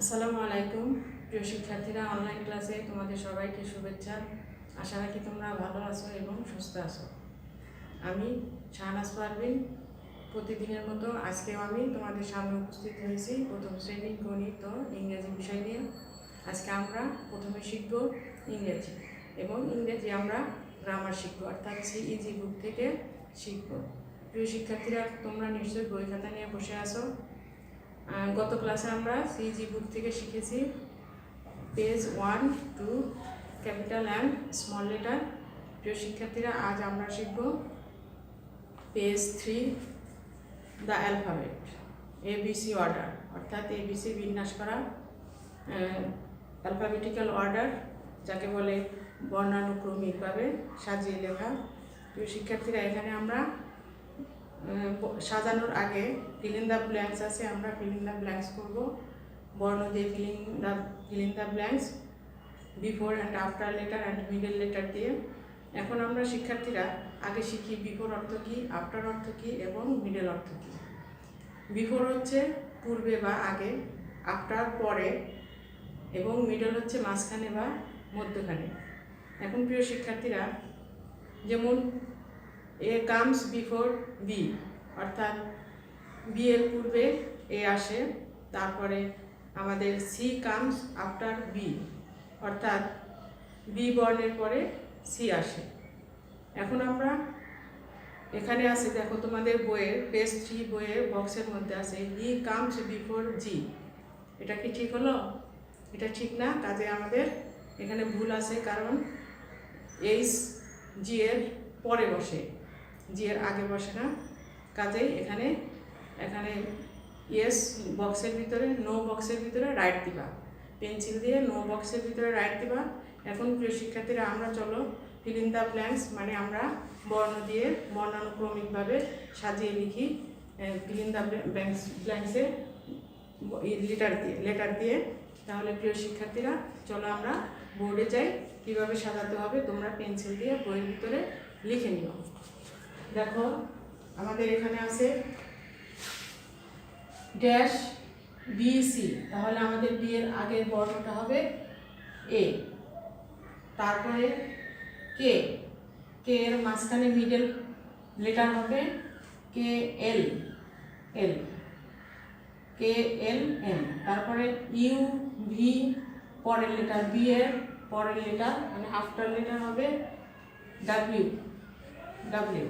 আসসালামু আলাইকুম। প্রিয় শিক্ষার্থীরা অনলাইন ক্লাসে তোমাদের সবাইকে শুভেচ্ছা। আশা রাখি তোমরা ভালো আছো এবং সুস্থ আছো। আমি শাহনাজ পারভিন। প্রতিদিনের মতো আজকেও আমি তোমাদের সামনে উপস্থিত হয়েছি প্রথম শ্রেণি গণিত ও ইংরেজি বিষয় নিয়ে। আজকে আমরা প্রথমে শিখব ইংরেজি এবং ইংরেজি আমরা গ্রামার শিখব অর্থাৎ সি ইজি বুক থেকে শিখব। প্রিয় শিক্ষার্থীরা তোমরা নিশ্চয়ই বই খাতা নিয়ে বসে আহ, গত ক্লাসে আমরা সিজি বুক থেকে শিখেছি page one, two, capital and small letter. প্রিয় শিক্ষার্থীরা, আজ আমরা শিখব page three, the alphabet ABC order. অর্থাৎ এবিসি বিন্যাস করা অ্যালফাবেটিক্যাল অর্ডার, যাকে বলে বর্ণানুক্রমিকভাবে সাজিয়ে লেখা। প্রিয় শিক্ষার্থীরা, এখানে আমরা সাজানোর আগে ফিলিং দ্য ব্ল্যাঙ্কস আছে, আমরা ফিলিং দ্য ব্ল্যাঙ্কস করব। বর্ণ দিয়ে filling the filling the blanks before and after letter and middle letter দিয়ে। এখন আমরা শিক্ষার্থীরা আগে শিখি বিফোর অর্থ কী আফটার অর্থ কী এবং মিডল অর্থ কী। বিফোর হচ্ছে পূর্বে বা আগে আফটার পরে এবং মিডল হচ্ছে মাঝখানে বা মধ্যখানে। এখন প্রিয় শিক্ষার্থীরা, যেমন এ কামস বিফোর বি অর্থাৎ বি এর পূর্বে এ আসে, তারপরে আমাদের সি কামস আফটার বি অর্থাৎ বি বর্ণের পরে সি আসে। এখন আমরা এখানে আছে, দেখো তোমাদের বইয়ের পেজ থ্রি বইয়ের বক্সের মধ্যে আছে হি কামস বিফোর জি এটা কি ঠিক হলো? এটা ঠিক না? কাজে আমাদের এখানে ভুল আছে, কারণ এইচ জি এর পরে বসে। জি এর আগে বসে না। কাজেই এখানে এখানে ইয়েস বক্সের ভিতরে নো বক্সের ভিতরে রাইট দিবা। পেন্সিল দিয়ে নো বক্সের ভিতরে রাইট দিবা। এখন প্রিয় শিক্ষার্থীরা, আমরা চলো ফিল দ্য ব্ল্যাঙ্কস মানে আমরা বর্ণ দিয়ে বর্ণানুক্রমিকভাবে সাজিয়ে লিখি ফিল দ্য ব্ল্যাঙ্কস ব্ল্যাঙ্কসে লেটার দিয়ে লেটার দিয়ে। তাহলে প্রিয় শিক্ষার্থীরা, চলো আমরা বোর্ডে যাই। কীভাবে সাজাতে হবে, তোমরা পেন্সিল দিয়ে বইয়ের ভিতরে লিখে নিও। দেখো, আমাদের এখানে আছে ড্যাশ বিসি তাহলে আমাদের বি এর আগের বর্ণটা হবে এ তারপরে কে কে এর মাঝখানে মিডল লেটার হবে K L L K L M তারপরে ইউ ভি পরের লেটার বি এর পরের লেটার মানে আফটার লেটার হবে ডাব্লিউ ডাব্লিউ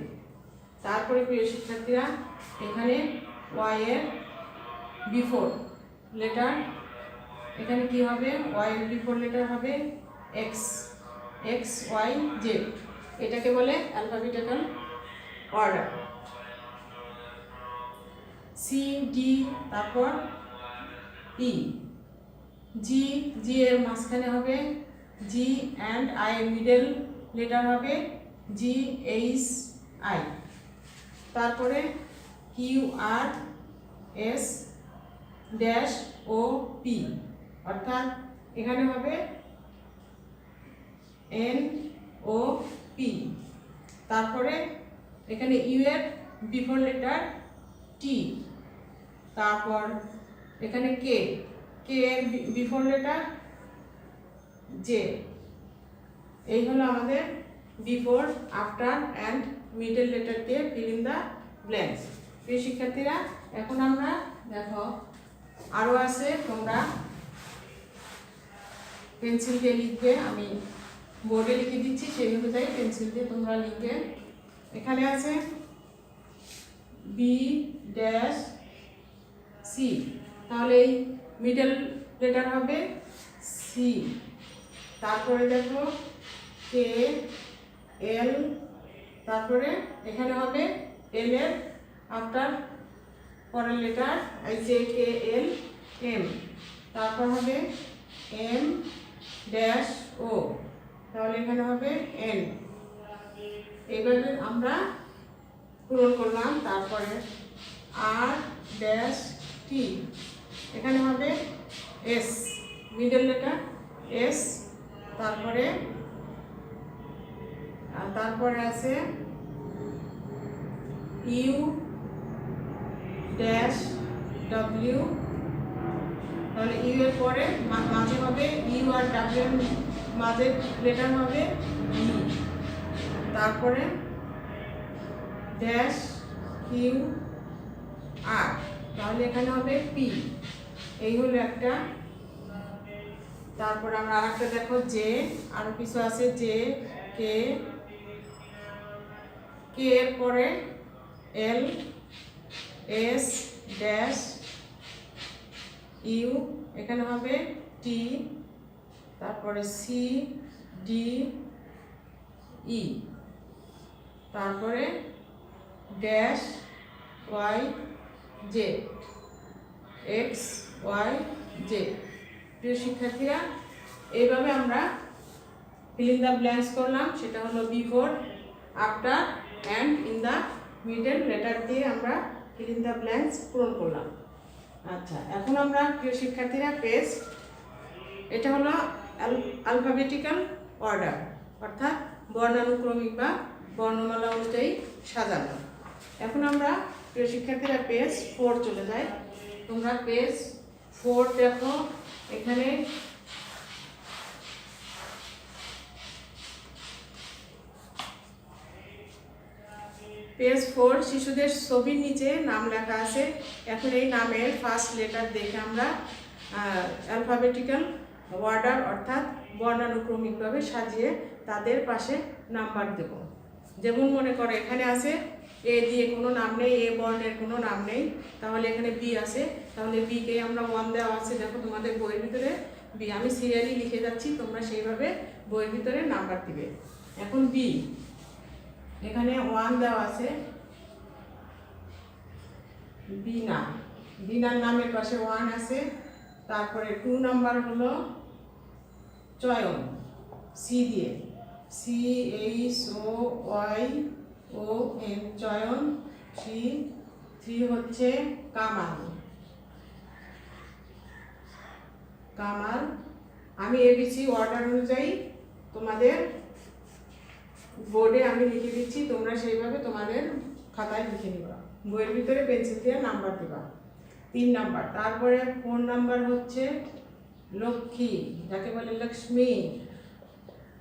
তারপরে প্রিয় শিক্ষার্থীরা, এখানে ওয়াই এর বিফোর লেটার এখানে কি হবে? ওয়াই এর বিফোর লেটার হবে এক্স এক্স ওয়াই জেড এটাকে বলে অ্যালফাবেটিক্যাল অর্ডার সি ডি তারপর ই জি জি এর মাঝখানে হবে G and I middle letter হবে জি এইচ আই তারপরে Q R S dash O P, অর্থাৎ এখানে হবে এন ও পি। তারপরে এখানে ইউ এর বিফোর লেটার টি, তারপর এখানে কে কে এর বিফোর লেটার জে। এই হলো আমাদের before, after, and middle letter দিয়ে ফিল ইন দ্য ব্ল্যাঙ্কস প্রিয় শিক্ষার্থীরা, এখন আমরা দেখো আরও আছে, তোমরা পেন্সিল দিয়ে লিখবে, আমি বোর্ডে লিখে দিচ্ছি, সেই অনুযায়ী পেন্সিল দিয়ে তোমরা লিখবে। এখানে আছে বি ড্যাশ সি তাহলে এই মিডল লেটার হবে সি তারপরে দেখো কে এল তারপরে এখানে হবে এল এর আফটার পরের লেটার এই যে কে এল এম তারপর হবে এম ড্যাশ ও তাহলে এখানে হবে এন এইভাবে আমরা পূরণ করলাম, তারপরে আর ড্যাশ টি এখানে হবে এস মিডল লেটার এস তারপরে আর তারপরে আছে ইউ ড্যাশ ডব্লিউ। তাহলে ইউ এর পরে মাঝে হবে ইউ আর ডাব্লিউ মাঝে লেটার হবে ই তারপরে ড্যাশ কিউ আর। তাহলে এখানে হবে পি। এই হলো একটা। তারপর আমরা আরেকটা দেখো জে। আরও কিছু আছে জে, কে কে এর পরে? এল, এস, ড্যাশ, ইউ, এখানে হবে টি, তারপরে সি, ডি, ই, তারপরে dash, Y J X, Y J প্রিয় শিক্ষার্থীরা, এইভাবে আমরা ফিলিং দ্য ব্ল্যাঙ্কস করলাম, সেটা হলো before, after and in the middle letter দিয়ে আমরা ফিলিং দ্য ব্ল্যাঙ্কস পূরণ করলাম। আচ্ছা এখন আমরা প্রিয় শিক্ষার্থীরা পেজ এটা হলো আলফাবেটিক্যাল অর্ডার অর্থাৎ বর্ণানুক্রমিক বা বর্ণমালা অনুযায়ী সাজানো। এখন আমরা প্রিয় শিক্ষার্থীরা পেজ ফোর চলে যাই। তোমরা পেজ ফোর দেখো, এখানে পেজ ফোর শিশুদের ছবির নিচে নাম লেখা আছে। এখন এই নামের ফার্স্ট লেটার দেখে আমরা অ্যালফাবেটিক্যাল ওয়ার্ডার অর্থাৎ বর্ণানুক্রমিকভাবে সাজিয়ে তাদের পাশে নাম্বার দেব। যেমন মনে করো, এখানে আছে এ দিয়ে কোনো নাম নেই এ বর্ণের কোনো নাম নেই। তাহলে এখানে বি আছে। তাহলে বিকে আমরা ওয়ান দেওয়া আছে। দেখো তোমাদের বইয়ের ভিতরে বি আমি সিরিয়ালি লিখে যাচ্ছি, তোমরা সেইভাবে বইয়ের ভিতরে নাম্বার দিবে। এখন বি এখানে ওয়ান দেওয়া আছে। বিনা। বিনার নামের পাশে ওয়ান আছে। তারপরে টু নাম্বার হলো চয়ন। সি দিয়ে। C H O Y O N Choyon. Three three হচ্ছে কামাল। কামাল। আমি এবিসি অর্ডার অনুযায়ী তোমাদের বোর্ডে আমি লিখে দিচ্ছি, তোমরা সেইভাবে তোমাদের খাতায় লিখে নিবা। বইয়ের ভিতরে পেন্সিল দিয়ে নাম্বার দিবা। তিন নাম্বার, তারপরে ফোন নাম্বার হচ্ছে লক্ষ্মী, যাকে বলে লক্ষ্মী।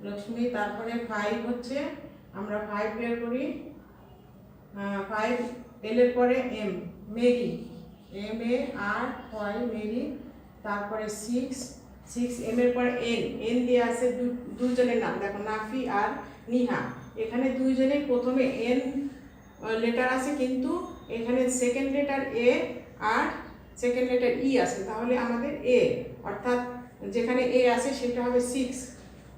লক্ষ্মী, তারপরে ফাইভ হচ্ছে, আমরা ফাইভ বের করি। ফাইভ এল এর পরে M Mary M A R Y Mary তারপরে সিক্স সিক্স এম এর পরে এন এন দিয়ে আছে দুজনের নাম। দেখো নাফি আর নিহা। এখানে দুইজনের প্রথমে এন লেটার আছে কিন্তু এখানে সেকেন্ড লেটার এ আর সেকেন্ড লেটার ই আছে। তাহলে আমাদের এ অর্থাৎ যেখানে এ আছে সেটা হবে সিক্স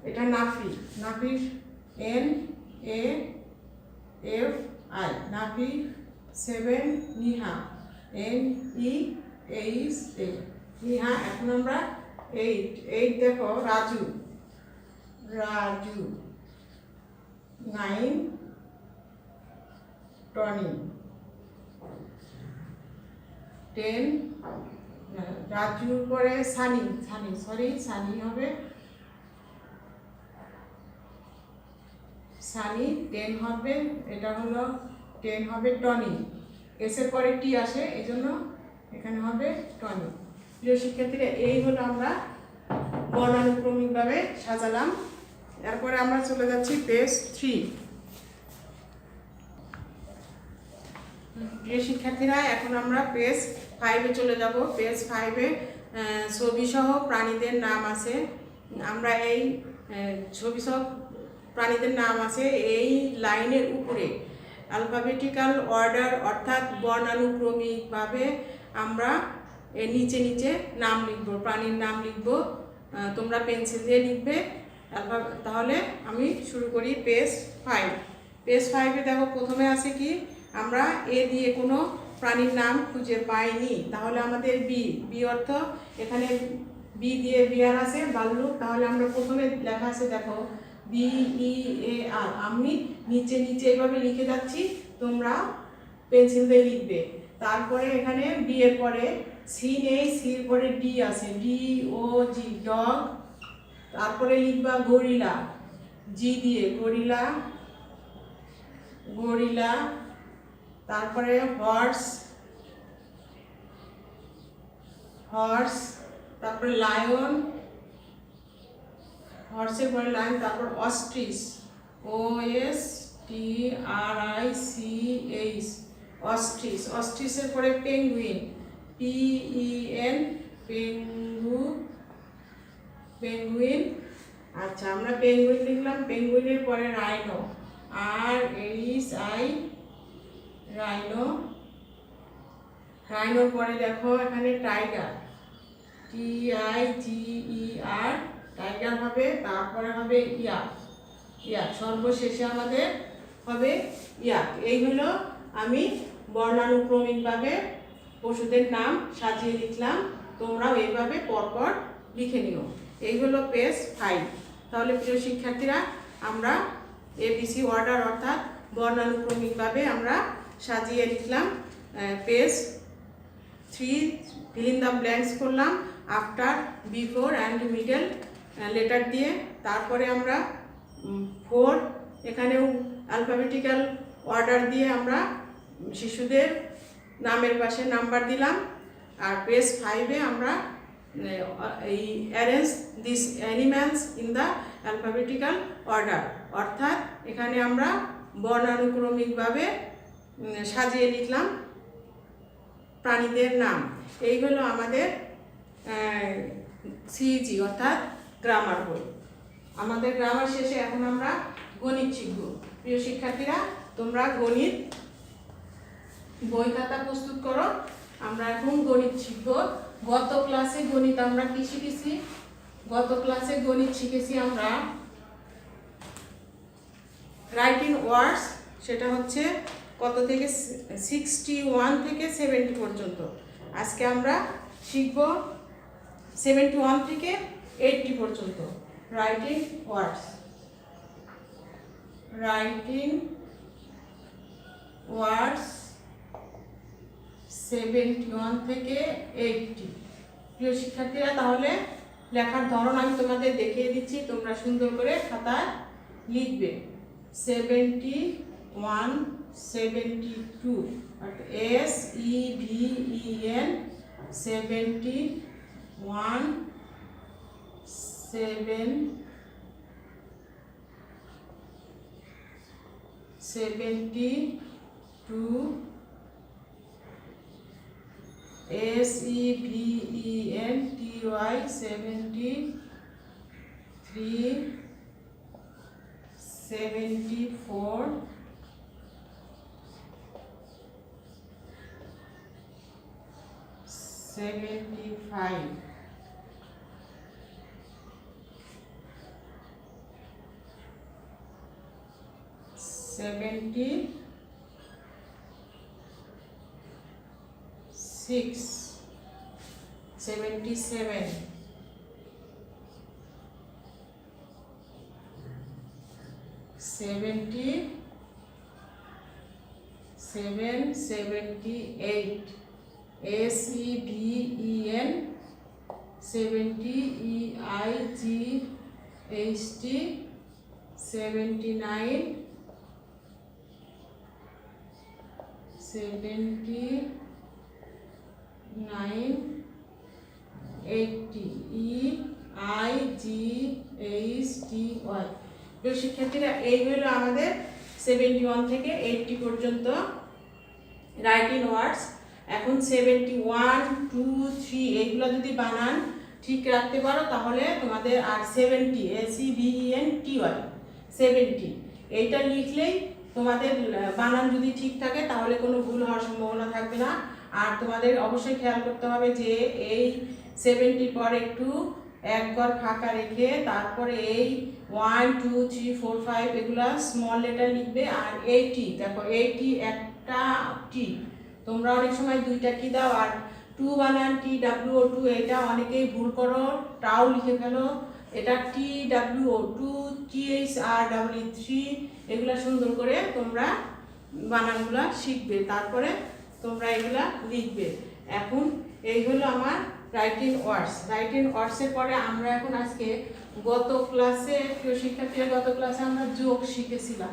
এটা Nafi. নাফির N A F I Nafi seven Niha. N E H A Niha, এখন আমরা এইট এইট দেখো, Raju. Raju. Nine Tony ten রাজুর পরে সানি সানি সরি সানি হবে। সানি টেন হবে। এটা হলো টেন হবে টনি এসের পরে টি আসে এই জন্য এখানে হবে টনি প্রিয় শিক্ষার্থীরা, এই হলো আমরা বর্ণানুক্রমিকভাবে সাজালাম। এরপরে আমরা চলে যাচ্ছি পেজ থ্রি প্রিয় শিক্ষার্থীরা, এখন আমরা পেজ ফাইভে চলে যাব। পেজ ফাইভে ছবিসহ প্রাণীদের নাম আছে। আমরা এই ছবিসহ প্রাণীদের নাম আছে এই লাইনের উপরে। অ্যালফাবেটিক্যাল অর্ডার অর্থাৎ বর্ণানুক্রমিকভাবে আমরা এর নিচে নিচে নাম লিখব, প্রাণীর নাম লিখব তোমরা পেন্সিল দিয়ে লিখবে। অ্যালফা- তাহলে আমি শুরু করি পেজ ফাইভ পেজ ফাইভে দেখো প্রথমে আছে কি, আমরা এ দিয়ে কোনো প্রাণীর নাম খুঁজে পাইনি। তাহলে আমাদের বি বি অর্থ এখানে বি দিয়ে বিয়ার আছে বাল্লুক তাহলে আমরা প্রথমে লেখা আছে দেখো বি ই এ আর আমি নিচে নিচে এভাবে লিখে যাচ্ছি, তোমরা পেন্সিল দিয়ে লিখবে। তারপরে এখানে বি এর পরে সি নেই সির পরে ডি আছে। ডি ও জি ডগ তারপরে লিখবা গরিলা। জি দিয়ে গরিলা গরিলা, তারপরে হর্স হর্স তারপরে লায়ন হর্সের পরে লায়ন তারপর ostrich O S T R I C H ostrich অস্ট্রিসের পরে penguin P E N পেঙ্গু, penguin আচ্ছা আমরা পেঙ্গুইন লিখলাম, পেঙ্গুইনের পরে rhino R H I rhino, রাইনোর পরে দেখো এখানে tiger T I G E R tiger হবে, তারপরে হবে ইয়া ইয়া সর্বশেষে আমাদের হবে ইয়া এই হলো আমি বর্ণানুক্রমিকভাবে পশুদের নাম সাজিয়ে লিখলাম। তোমরাও এইভাবে পরপর লিখে নিও। এই হলো পেজ ফাইভ তাহলে প্রিয় শিক্ষার্থীরা, আমরা এবিসি অর্ডার অর্থাৎ বর্ণানুক্রমিকভাবে আমরা সাজিয়ে লিখলাম page three fill the blanks করলাম after before and middle letter দিয়ে। তারপরে আমরা ফোর এখানেও অ্যালফাবেটিক্যাল অর্ডার দিয়ে আমরা শিশুদের নামের পাশে নাম্বার দিলাম। আর পেজ ফাইভে আমরা এই arrange this animals in the alphabetical order অর্থাৎ এখানে আমরা বর্ণানুক্রমিকভাবে সাজিয়ে লিখলাম প্রাণীদের নাম। এই হলো আমাদের সিইজি অর্থাৎ গ্রামার বই। আমাদের গ্রামার শেষে এখন আমরা গণিত শিখব। প্রিয় শিক্ষার্থীরা, তোমরা গণিত বই খাতা প্রস্তুত করো। আমরা এখন গণিত শিখব। গত ক্লাসে গণিত আমরা কি শিখেছি? গত ক্লাসে গণিত শিখেছি আমরা রাইটিং ওয়ার্ডস সেটা হচ্ছে কত থেকে সিক্সটি ওয়ান থেকে সেভেন্টি পর্যন্ত। আজকে আমরা শিখব সেভেন্টি ওয়ান থেকে এইটটি পর্যন্ত writing words writing words seventy one থেকে এইটটি প্রিয় শিক্ষার্থীরা, তাহলে লেখার ধরন আমি তোমাদের দেখিয়ে দিচ্ছি। তোমরা সুন্দর করে খাতায় লিখবে। Seventy one seventy two S E V E N seventy one seven seventy two S E V E N T Y seventy three seventy four seventy five seventy six seventy seven seventy seven seventy eight A C B E N. Seventy E I G H T. Seventy nine seventy nine eighty E I G H T Y. তো শিক্ষার্থীরা এই হলো আমাদের seventy one থেকে eighty পর্যন্ত writing words এখন seventy one two three এইগুলো যদি বানান, ঠিক রাখতে পারো, তাহলে তোমাদের আর সেভেন্টি এসি বিএন টি ওয়াই সেভেন্টি এইটা লিখলেই তোমাদের বানান যদি ঠিক থাকে, তাহলে কোনো ভুল হওয়ার সম্ভাবনা থাকবে না। আর তোমাদের অবশ্যই খেয়াল করতে হবে যে এই সেভেন্টির পর একটু এক ঘর ফাঁকা রেখে তারপরে এই one two three four five এগুলো স্মল লেটার লিখবে আর এইটি দেখো এইটি একটা টি তোমরা অনেক সময় দুইটা টি দাও আর টু বানান টি ডাব্লিউ ও টু এটা অনেকেই ভুল করো টাও লিখে ফেলো। এটা T W O two T H R W three এগুলো সুন্দর করে তোমরা বানানগুলো শিখবে। তারপরে তোমরা এগুলা লিখবে। এখন এই হলো আমার রাইটিং ওয়ার্ডস রাইটিং ওয়ার্ডসের পরে আমরা এখন আজকে গত ক্লাসে প্রিয় শিক্ষার্থীরা, গত ক্লাসে আমরা যোগ শিখেছিলাম।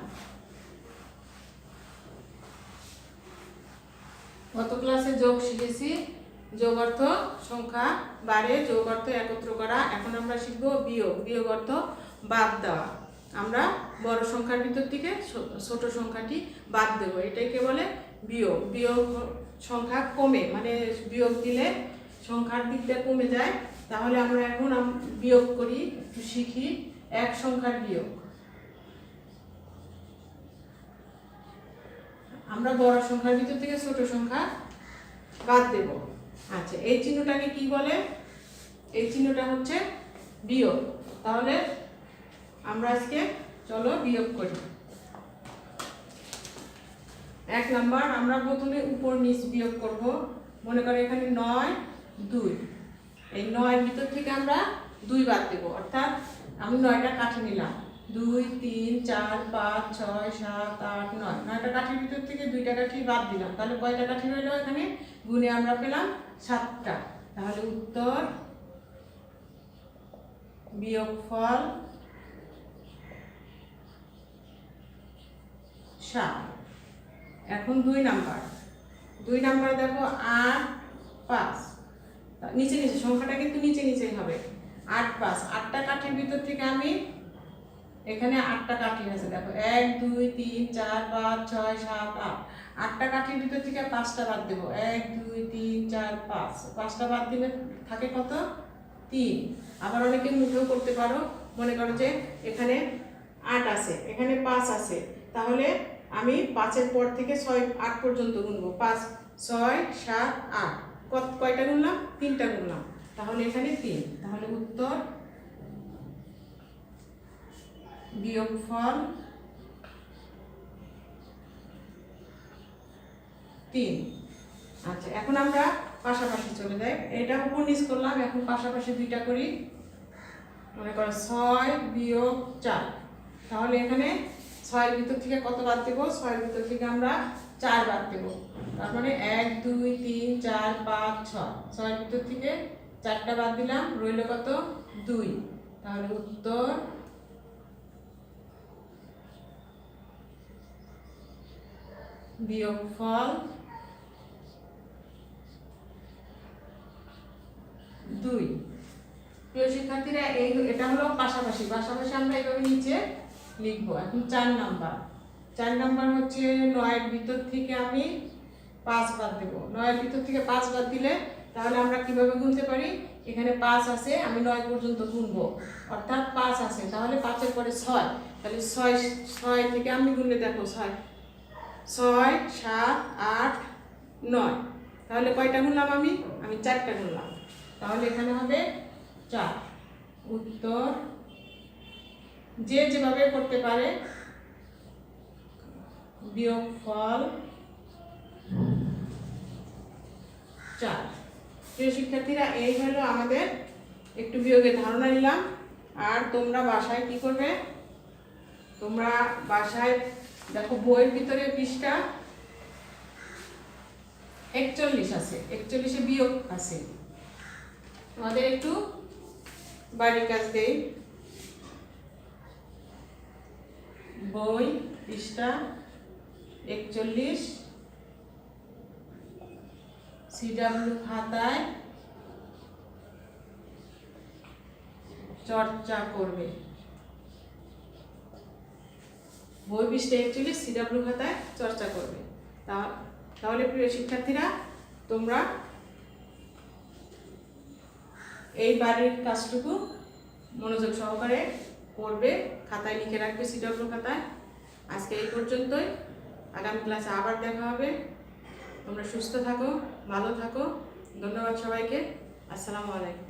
গত ক্লাসে যোগ শিখেছি। যোগ অর্থ সংখ্যা বাড়ে যোগ অর্থ একত্র করা। এখন আমরা শিখব বিয়োগ। বিয়োগ অর্থ বাদ দেওয়া। আমরা বড় সংখ্যার ভিতর থেকে ছোট সংখ্যাটি বাদ দেবো। এটাকে বলে বিয়োগ। বিয়োগ সংখ্যা কমে মানে বিয়োগ দিলে সংখ্যার দিকটা কমে যায়। তাহলে আমরা এখন বিয়োগ করি শিখি। এক সংখ্যার বিয়োগ। আমরা বড় সংখ্যার ভিতর থেকে ছোট সংখ্যা বাদ দেব। আচ্ছা এই চিহ্নটাকে কি বলে? এই চিহ্নটা হচ্ছে বিয়োগ। তাহলে আমরা আজকে, চলো বিয়োগ করি। এক নাম্বার, আমরা প্রথমে উপর নিচ বিয়োগ করব। মনে করো এখানে নয়, দুই। এই নয়ের ভিতর থেকে আমরা দুই বাদ দেবো। অর্থাৎ আমি নয়টা কাঠি নিলাম। দুই, তিন, চার, পাঁচ, ছয়, সাত, আট, নয়। নয়টা কাঠির ভিতর থেকে দুইটা কাঠি বাদ দিলাম। তাহলে কয়টা কাঠি রইল এখানে? গুনে আমরা পেলাম সাতটা। তাহলে উত্তর বিয়োগফল সাত এখন দুই নাম্বার। দুই নাম্বারে দেখো, আট পাঁচ। নিচে নিচে, সংখ্যাটা কিন্তু নিচে নিচেই হবে। আট পাঁচ, আটটা কাঠির ভিতর থেকে আমি এখানে আটটা কাঠি আছে। দেখো, এক, দুই, তিন, চার, পাঁচ, ছয়, সাত, আট। আটটা কাঠির ভিতর থেকে পাঁচটা বাদ দেবো। এক, দুই, তিন, চার, পাঁচ। পাঁচটা বাদ দিলে থাকে কত? তিন। আবার অনেকে মুখেও করতে পারো। মনে করো যে এখানে আট আছে, এখানে পাঁচ আছে। তাহলে আমি পাঁচের পর থেকে ছয়, আট পর্যন্ত গুনবো। পাঁচ, ছয়, সাত, আট। কত, কয়টা গুনলাম? তিনটা গুনলাম। তাহলে এখানে তিন। তাহলে উত্তর বিয়োগফল তিন। আচ্ছা এখন আমরা পাশাপাশি চলে যাই। এটা উপর নিচ করলাম, এখন পাশাপাশি দুইটা করি। মনে করো ছয় বিয়োগ চার। তাহলে এখানে ছয়ের ভিতর থেকে কত বাদ দেবো? ছয়ের ভিতর থেকে আমরা চার বাদ দেবো। তার মানে এক, দুই, তিন, চার, পাঁচ, ছয়। ছয়ের ভিতর থেকে চারটা বাদ দিলাম। রইল কত? দুই। তাহলে উত্তর বিয়োগফল দুই। প্রিয় শিক্ষার্থীরা, এই এটা হলো পাশাপাশি। পাশাপাশি আমরা এইভাবে নিচে লিখব। এখন চার নাম্বার। চার নাম্বার হচ্ছে নয়ের ভিতর থেকে আমি পাঁচ বাদ দেবো। নয়ের ভিতর থেকে পাঁচ বাদ দিলে তাহলে আমরা কীভাবে গুনতে পারি? এখানে পাঁচ আছে, আমি নয় পর্যন্ত গুনবো। অর্থাৎ পাঁচ আছে। তাহলে পাঁচের পরে ছয়। তাহলে ছয় ছয় থেকে আমি গুনলে দেখো ছয়। ছয়, সাত, আট, নয়। তাহলে কয়টা গুনলাম আমি? আমি চারটা গুনলাম। তাহলে এখানে হবে চার। উত্তর যে যেভাবে করতে পারে বিয়োগফল চার। প্রিয় শিক্ষার্থীরা, এই হলো আমাদের একটু বিয়োগের ধারণা নিলাম। আর তোমরা বাসায় কি করবে? তোমরা বাসায়, দেখো বইয়ের ভিতরে পৃষ্ঠা একচল্লিশ আছে, একচল্লিশে বিয়োগ আছে। তোমাদের একটু বাড়ির কাজ দেই। বই পৃষ্ঠা একচল্লিশ সিডাব্লিউ খাতায় চর্চা করবে। বই পৃষ্ঠা একচল্লিশ সিডাব্লিউ খাতায় চর্চা করবে। তা, তাহলে প্রিয় শিক্ষার্থীরা, তোমরা এই বাড়ির কাজটুকু মনোযোগ সহকারে করবে খাতায় লিখে রাখবে সিডাব্লিউ খাতায় আজকে এই পর্যন্তই। আগামী ক্লাসে আবার দেখা হবে। তোমরা সুস্থ থাকো, ভালো থাকো। ধন্যবাদ সবাইকে। আসসালামু আলাইকুম।